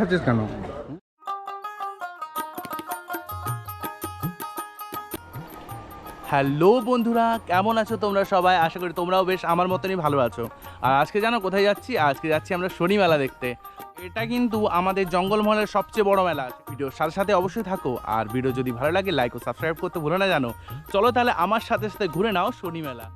খাচ্ছিস কেন? হ্যালো বন্ধুরা, কেমন আছো তোমরা সবাই? আশা করি তোমরাও বেশ আমার মতনই ভালো আছো। আর আজকে জানো কোথায় যাচ্ছি? আজকে যাচ্ছি আমরা শনি মেলা দেখতে। এটা কিন্তু আমাদের জঙ্গলমহলের সবচেয়ে বড় মেলা ভিডিওর সাথে সাথে অবশ্যই থাকো। আর ভিডিও যদি ভালো লাগে লাইক ও সাবস্ক্রাইব করতে ভুলো না জানো। চলো তাহলে আমার সাথে সাথে ঘুরে নাও শনি মেলা।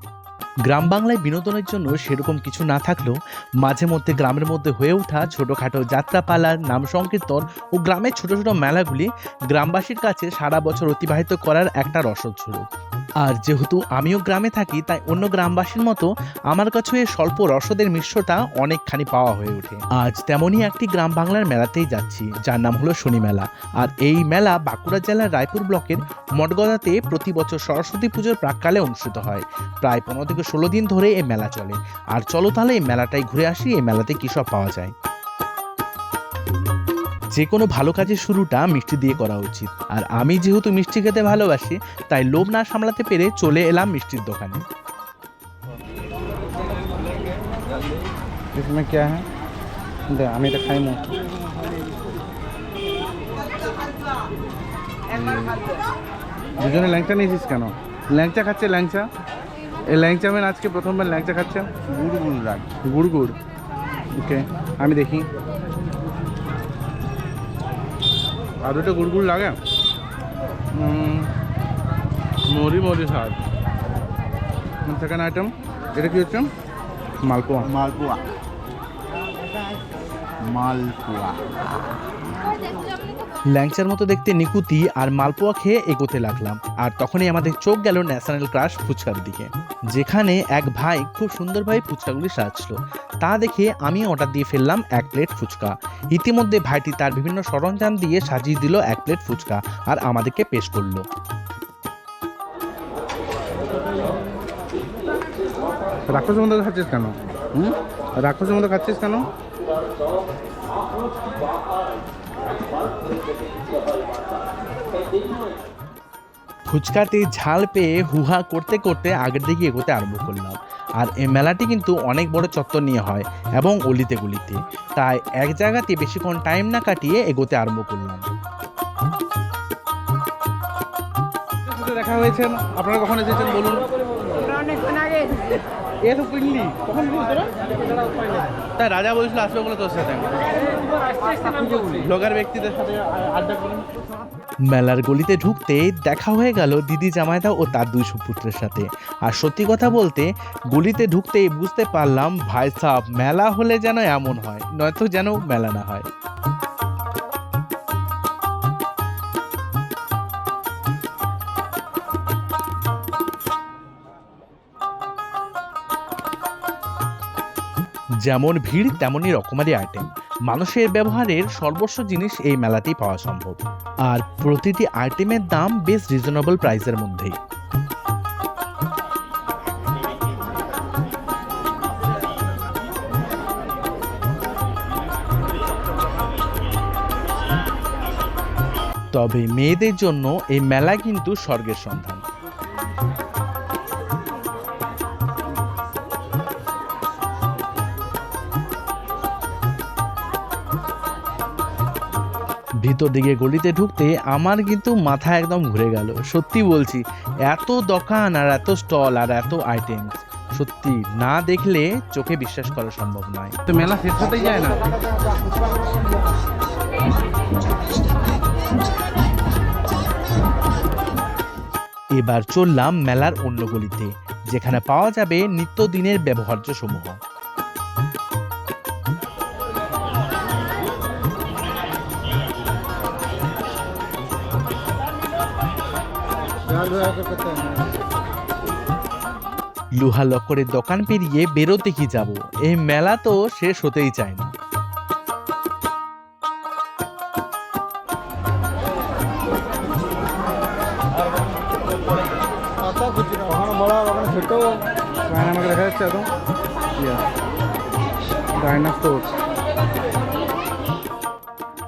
গ্রাম বাংলায় বিনোদনের জন্য সেরকম কিছু না থাকলেও মাঝে মধ্যে গ্রামের মধ্যে হয়ে ওঠা ছোটোখাটো যাত্রাপালা নাম সংকীর্তন ও গ্রামের ছোট ছোট মেলাগুলি গ্রামবাসীর কাছে সারা বছর অতিবাহিত করার একটা রসদ স্বরূপ। আর যেহেতু আমিও গ্রামে থাকি, তাই অন্য গ্রামবাসীর মতো আমার কাছে এই স্বল্প রসদের মিশ্রটা অনেকখানি পাওয়া হয়ে ওঠে। আজ তেমনই একটি গ্রাম বাংলার মেলাতেই যাচ্ছি, যার নাম হলো শনি মেলা। আর এই মেলা বাঁকুড়া জেলার রায়পুর ব্লকের মঠগদাতে প্রতি বছর সরস্বতী পুজোর প্রাককালে অনুষ্ঠিত হয়। প্রায় পনেরো থেকে ষোলো দিন ধরে এই মেলা চলে। আর চলো তাহলে এই মেলাটাই ঘুরে আসি, এই মেলাতে কী সব পাওয়া যায়? যে কোনো ভালো কাজের শুরুটা মিষ্টি দিয়ে করা উচিত আর আমি যেহেতু মিষ্টি খেতে ভালোবাসি তাই লোভ না সামলাতে পেরে চলে এলাম মিষ্টির দোকানে इसमें क्या है দে আমি এটা খাই মো দুজনে ল্যাংচা নিয়েছিস কেন ল্যাংচা খাচ্ছে ল্যাংচা এই ল্যাংচা মেন আজকে প্রথমবার ল্যাংচা খাচ্ছে গুড় গুড় রাগ গুড় গুড় ওকে আমি দেখি আদুটা গুড় গুড় লাগে মরি মরি স্বাদ। সেকেন্ড আইটেম এটা কি হচ্ছে? মালপোয়া। মালপোয়া। মালপোয়া। ল্যাংচার মতো দেখতে নিকুতি আর মালপোয়া খেয়ে এগোতে লাগলাম আর তখনই আমাদের চোখ গেল ন্যাশনাল ক্রাশ ফুচকার দিকে যেখানে এক ভাই খুব সুন্দরভাবে ফুচকাগুলি সাজাচ্ছিল তা দেখে আমি অর্ডার দিয়ে ফেললাম এক প্লেট ফুচকা। ইতিমধ্যে ভাইটি তার বিভিন্ন সরঞ্জাম দিয়ে সাজিয়ে দিল এক প্লেট ফুচকা আর আমাদেরকে পেশ করল। রাক্ষসের মধ্যে খাচ্ছিস কেন? হুম? রাক্ষসের মধ্যে খাচ্ছিস কেন? ফুচকাতে ঝাল পেয়ে হুহা করতে করতে আগের দিকে এগোতে আরম্ভ করলাম। আর এই মেলাটি কিন্তু অনেক বড় চত্বর নিয়ে হয় এবং অলিতে গলিতে। তাই এক জায়গাতে বেশিক্ষণ টাইম না কাটিয়ে এগোতে আরম্ভ করলাম। দেখা হয়েছে। আপনারা কখন এসেছেন বলুন। এ তো কিনলি কখন কিনলি তোরা? তাই রাজা বলেছিল আসবে বলে তোর সাথে। ব্লগার ব্যক্তিদের সাথে আড্ডা মেলার গলিতে ঢুকতেই দেখা হয়ে গেল দিদি জামাইদা ও তার দুই সুপুত্রের সাথে। আর সত্যি কথা বলতে গলিতে ঢুকতেই বুঝতে পারলাম ভাই সাহ মেলা হলে যেন এমন হয় নয়তো যেন মেলা না হয়। যেমন ভিড়, তেমনই রকমারি আইটেম। মানুষের ব্যবহারের সর্বস্ব জিনিস এই মেলাতেই পাওয়া সম্ভব। আর প্রতিটি আইটেমের দাম বেশ রিজনেবল প্রাইসের মধ্যেই। তবে মেয়েদের জন্য এই মেলা কিন্তু স্বর্গের সন্ধান। ভিতর দিকে গলিতে ঢুকতে আমার কিন্তু মাথা একদম ঘুরে গেল। সত্যি বলছি এত দোকান আর এত স্টল আর এত আইটেম সত্যি না দেখলে চোখে বিশ্বাস করা সম্ভব নয়। তো মেলা শেষ হতেই যায় না? এবার চললাম মেলার অন্য গলিতে যেখানে পাওয়া যাবে নিত্যদিনের ব্যবহার্য সমূহ। লোহা লক্করের দোকান পেরিয়ে বেরোতে কি যাব? এই মেলা তো শেষ হতেই চায় না।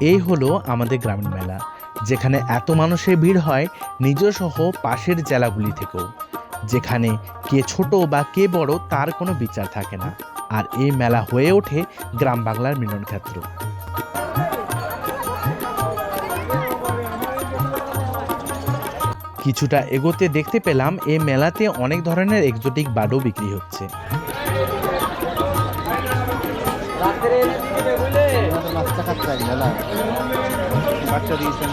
এই হলো আমাদের গ্রামীণ মেলা। যেখানে এত মানুষের ভিড় হয় নিজসহ পাশের জেলাগুলি থেকেও। যেখানে কে ছোট বা কে বড় তার কোনো বিচার থাকে না। আর এই মেলা হয়ে ওঠে গ্রাম বাংলার মিলনক্ষেত্র কিছুটা এগোতে দেখতে পেলাম এই মেলাতে অনেক ধরনের এক্সোটিক বাডও বিক্রি হচ্ছে। বাচ্চা দিয়েছেন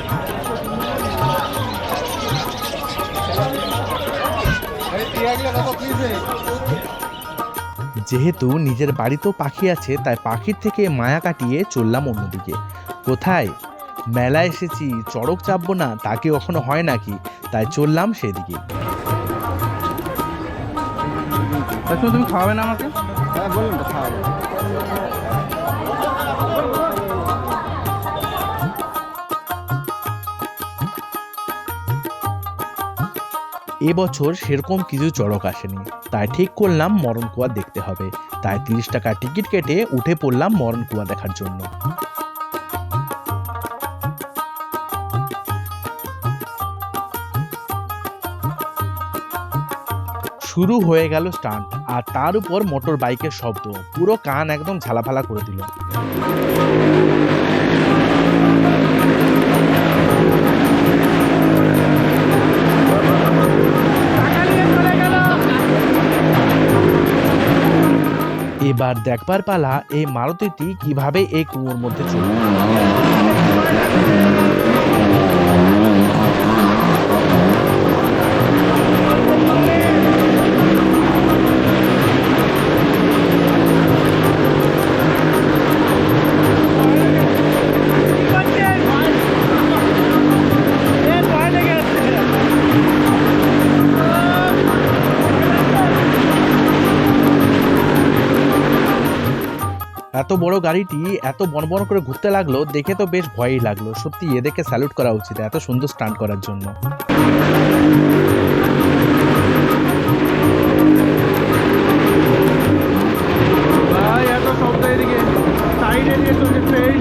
যেহেতু নিজের বাড়িতেও পাখি আছে তাই পাখির থেকে মায়া কাটিয়ে চললাম অন্যদিকে। কোথায়? মেলা এসেছি চড়ক চাপবো না তাকে কখনো হয় নাকি? তাই চললাম সেদিকে। আচ্ছা তুমি খাওয়াবে না আমাকে? হ্যাঁ বলুন তো খাওয়াবো। এবছর সেরকম কিছু চড়ক আসেনি। তাই ঠিক করলাম মরণ কুয়া দেখতে হবে। তাই তিরিশ টাকা টিকিট কেটে উঠে পড়লাম মরণ কুয়া দেখার জন্য। শুরু হয়ে গেল স্টান্ট আর তার উপর মোটর বাইকের শব্দ। পুরো কান একদম ঝালাফালা করে দিল। এবার দেখবার পালা এই মারুতিটি কীভাবে এই কুয়োর মধ্যে চলবে এত বড় গাড়িটি এত বড় বড় করে ঘুরতে লাগল দেখে তো বেশ ভয়ই লাগল। সত্যি এদেরকে স্যালুট করা উচিত এত সুন্দর স্টান্ট করার জন্য। ভাই এত শব্দ এদিকে। সাইডে দিয়ে চলছে ট্রেন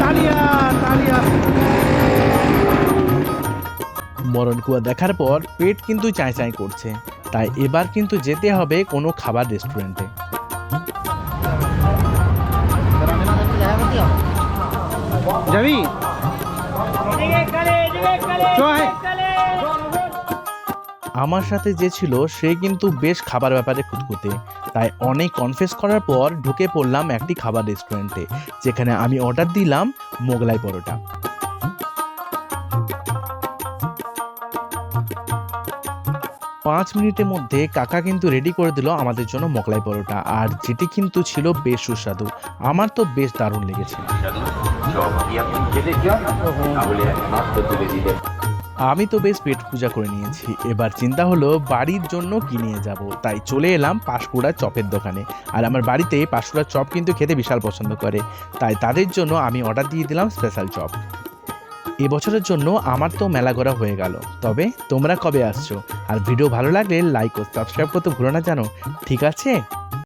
তালিয়া তালিয়া। মরণ কুয়া দেখার পর পেট কিন্তু চাই চাই করছে। তাই এবার কিন্তু যেতে হবে কোনো খাবার রেস্টুরেন্টে। যাবি আমার সাথে যে ছিল সে কিন্তু বেশ খাবার ব্যাপারে খুঁতখুঁতে। তাই অনেক কনফেস করার পর ঢুকে পড়লাম একটি খাবার রেস্টুরেন্টে যেখানে আমি অর্ডার দিলাম মোগলাই পরোটা। পাঁচ মিনিটের মধ্যে কাকা কিন্তু রেডি করে দিল আমাদের জন্য মোগলাই পরোটা। আর যেটি কিন্তু ছিল বেশ সুস্বাদু। আমার তো বেশ দারুণ লেগেছে। আমি তো বেশ পেট পূজা করে নিয়েছি। এবার চিন্তা হলো বাড়ির জন্য কি নিয়ে যাব। তাই চলে এলাম পাঁশকুড়া চপের দোকানে। আর আমার বাড়িতে পাঁশকুড়ার চপ কিন্তু খেতে বিশাল পছন্দ করে। তাই তাদের জন্য আমি অর্ডার দিয়ে দিলাম স্পেশাল চপ। এবছরের জন্য আমার তো মেলা ঘোরা হয়ে গেল। তবে তোমরা কবে আসছো? আর ভিডিও ভালো লাগলে লাইক ও সাবস্ক্রাইব করতে ভুলো না জানো? ঠিক আছে?